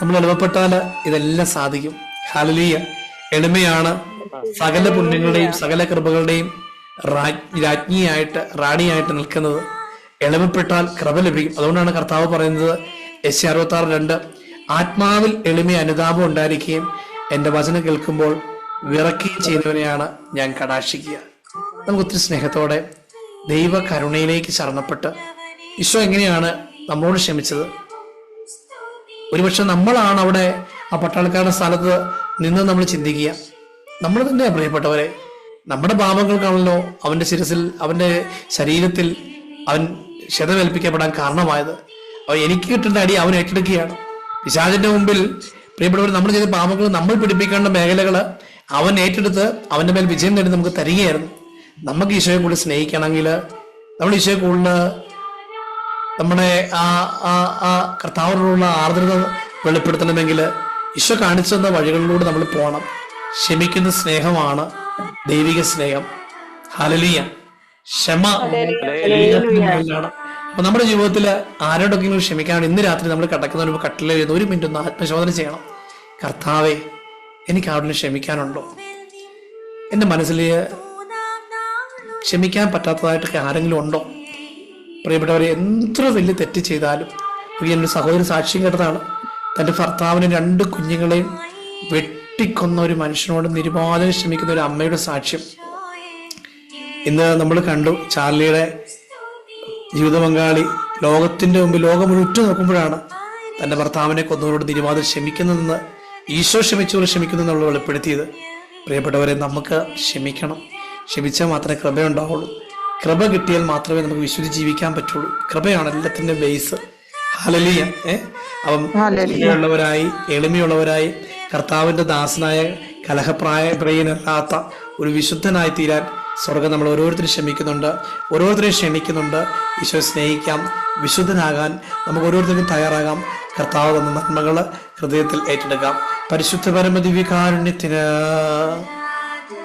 നമ്മൾ എളിമപ്പെട്ടാൽ ഇതെല്ലാം സാധിക്കും. ഹാലലീയ എളിമയാണ് സകല പുണ്യങ്ങളുടെയും സകല കൃപകളുടെയും രാജ്- രാജ്ഞിയായിട്ട് റാണിയായിട്ട് നിൽക്കുന്നത്. എളിമപ്പെട്ടാൽ കൃപ ലഭിക്കും. അതുകൊണ്ടാണ് കർത്താവ് പറയുന്നത് എസ് അറുപത്തി ആറ് രണ്ട് ആത്മാവിൽ എളിമ അനുതാപം ഉണ്ടായിരിക്കുകയും എന്റെ വചനം കേൾക്കുമ്പോൾ വിറക്കുകയും ചെയ്യുന്നവനെയാണ് ഞാൻ കടാക്ഷിക്കുക. നമുക്ക് ഒത്തിരി സ്നേഹത്തോടെ ദൈവ കരുണയിലേക്ക് ശരണപ്പെട്ട്. ഈശോ എങ്ങനെയാണ് നമ്മളോട് ക്ഷമിച്ചത്. ഒരുപക്ഷെ നമ്മളാണ് അവിടെ ആ പട്ടാളക്കാരുടെ സ്ഥലത്ത് നിന്ന് നമ്മൾ ചിന്തിക്കുക. നമ്മൾ തന്നെയാണ് പ്രിയപ്പെട്ടവരെ നമ്മുടെ പാപങ്ങൾക്കാണല്ലോ അവന്റെ ശിരസിൽ അവന്റെ ശരീരത്തിൽ അവൻ ക്ഷതമേൽപ്പിക്കപ്പെടാൻ കാരണമായത്. അവ എനിക്ക് കിട്ടേണ്ട അടി അവൻ ഏറ്റെടുക്കുകയാണ്. പിശാചിന്റെ മുമ്പിൽ പ്രിയപ്പെട്ടവർ നമ്മൾ ചെയ്ത പാപങ്ങൾ നമ്മൾ പിടിപ്പിക്കേണ്ട മേഖലകൾ അവൻ ഏറ്റെടുത്ത് അവന്റെ മേൽ വിജയം നേടി നമുക്ക് തരികയായിരുന്നു. നമുക്ക് ഈശോയെ കൂടുതൽ സ്നേഹിക്കണമെങ്കിൽ നമ്മൾ ഈശോയെ കൂടുതൽ നമ്മുടെ ആ ആ ആ കർത്താവിനോടുള്ള ആർദ്രത വെളിപ്പെടുത്തണമെങ്കിൽ ഈശോ കാണിച്ചു തന്ന വഴികളിലൂടെ നമ്മൾ പോകണം. ക്ഷമിക്കുന്ന സ്നേഹമാണ് ദൈവിക സ്നേഹം. ഹലലിയ ക്ഷമ അപ്പൊ നമ്മുടെ ജീവിതത്തിൽ ആരോടൊക്കെങ്കിലും ക്ഷമിക്കാണ്ട് ഇന്ന് രാത്രി നമ്മൾ കിടക്കുന്ന ഒരു കട്ടിലെ വരുന്ന ഒരു മിനിറ്റ് ഒന്ന് ആത്മശോധന ചെയ്യണം. കർത്താവെ എനിക്ക് ആരോടും ക്ഷമിക്കാനുണ്ടോ? എന്റെ മനസ്സിൽ ക്ഷമിക്കാൻ പറ്റാത്തതായിട്ടൊക്കെ ആരെങ്കിലും ഉണ്ടോ? പ്രിയപ്പെട്ടവരെ എത്ര വലിയ തെറ്റ് ചെയ്താലും എന്റെ സഹോദരി സാക്ഷ്യം കേട്ടതാണ്. തന്റെ ഭർത്താവിനെ രണ്ട് കുഞ്ഞുങ്ങളെയും വെട്ടിക്കൊന്ന ഒരു മനുഷ്യനോട് നിരുപാധനം ശ്രമിക്കുന്ന ഒരു അമ്മയുടെ സാക്ഷ്യം. ഇന്ന് നമ്മൾ കണ്ടു ചാർലിയുടെ ജീവിത പങ്കാളി ലോകത്തിന്റെ മുമ്പിൽ ലോകം ഉറ്റു നോക്കുമ്പോഴാണ് തന്റെ ഭർത്താവിനെ കൊന്നവരോട് നിരുപാധം ക്ഷമിക്കുന്നതെന്ന് ഈശോ ക്ഷമിച്ചവർ ക്ഷമിക്കുന്നു എന്നുള്ളത് വെളിപ്പെടുത്തിയത്. പ്രിയപ്പെട്ടവരെ നമുക്ക് ക്ഷമിക്കണം. ക്ഷമിച്ചാൽ മാത്രമേ കൃപയുണ്ടാവുള്ളൂ. കൃപ കിട്ടിയാൽ മാത്രമേ നമുക്ക് വിശുദ്ധി ജീവിക്കാൻ പറ്റുള്ളൂ. കൃപയാണ് എല്ലാത്തിന്റെ ബേസ് ഹലലിയ ഏ? അവൻ എളിമയുള്ളവരായി എളിമയുള്ളവരായി കർത്താവിന്റെ ദാസനായ കലഹപ്രായ പ്രിയനല്ലാത്ത ഒരു വിശുദ്ധനായി തീരാൻ സ്വർഗം നമ്മൾ ഓരോരുത്തരും ക്ഷമിക്കുന്നുണ്ട് ഓരോരുത്തരെയും ക്ഷമിക്കുന്നുണ്ട് ഈശോ സ്നേഹിക്കാം വിശുദ്ധനാകാൻ നമുക്ക് ഓരോരുത്തർക്കും തയ്യാറാകാം. കർത്താവ് തന്ന നന്മകൾ ഹൃദയത്തിൽ ഏറ്റെടുക്കാം. പരിശുദ്ധ പരമദിവ്യകാരുണ്യത്തിന്